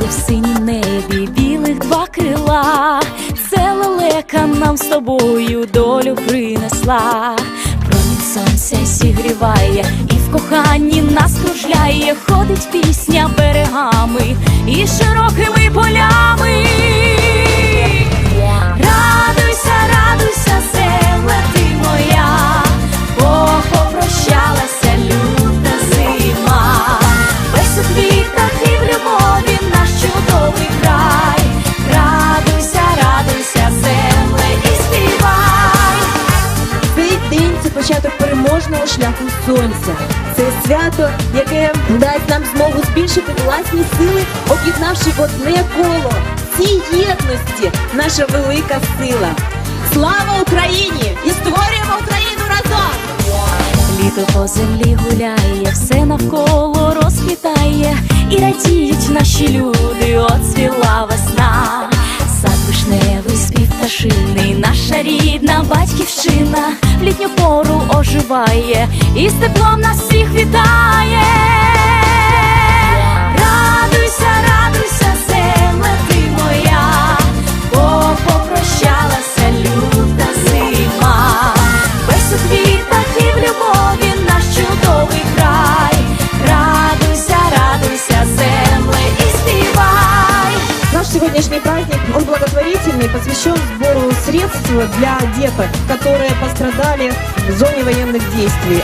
в синім небі білих два крила, це лелека нам з тобою долю принесла, Промінь сонця зігріває, і в коханні нас кружляє, ходить пісня берегами і широкими полями. Сонця. Це свято, яке дасть нам змогу збільшити власні сили, об'єднавши в одне коло. Цій єдності наша велика сила. Слава Україні! І створюємо Україну разом! Літо по землі гуляє, все навколо розквітає, і радіють наші люди, оцвіла весна. Вишневий, спів пташини, наша рідна батьківщина в літню пору оживає і з теплом нас всіх вітає. средств для деток, которые пострадали в зоне военных действий.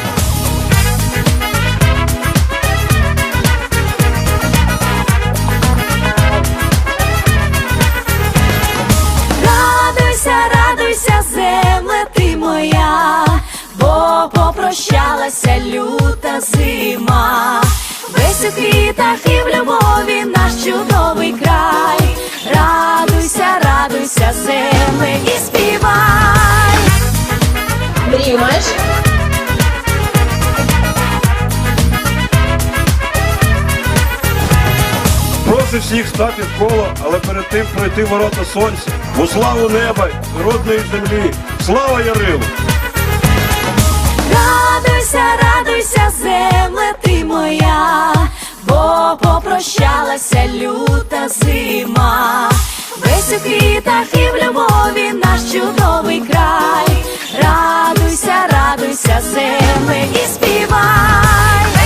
Радуйся, радуйся, земле ти моя, бо попрощалася люта зима. Весь у квітах і в любові наш чудовий край. Всіх стати в коло, але перед тим пройти ворота сонця. У славу неба, родної землі. Слава Ярилу! Радуйся, радуйся, земле ти моя, бо попрощалася люта зима. Весь у квітах і в любові наш чудовий край. Радуйся, радуйся, земле, і співай.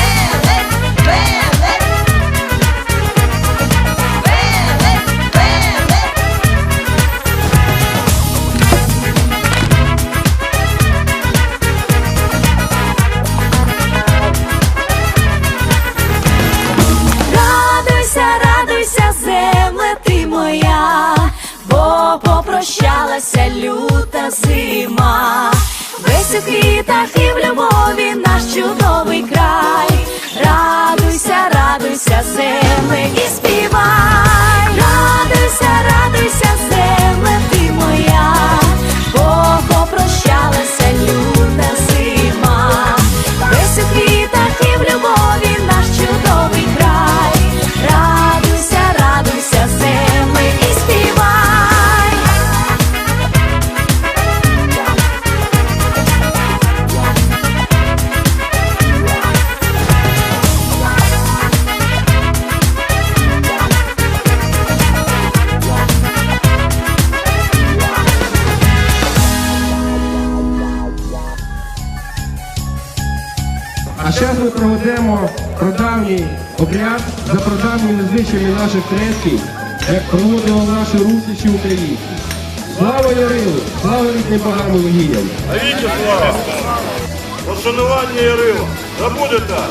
Попрощалася люта зима. Весь у квітах і в любові наш чудовий зараз ми проведемо прадавній обряд за прадавніми звичаями наших предків, як проводили наші русичі українці. Слава Ярилу! Слава рідним богам і А віки слава! Пошанування Ярила! Да буде так!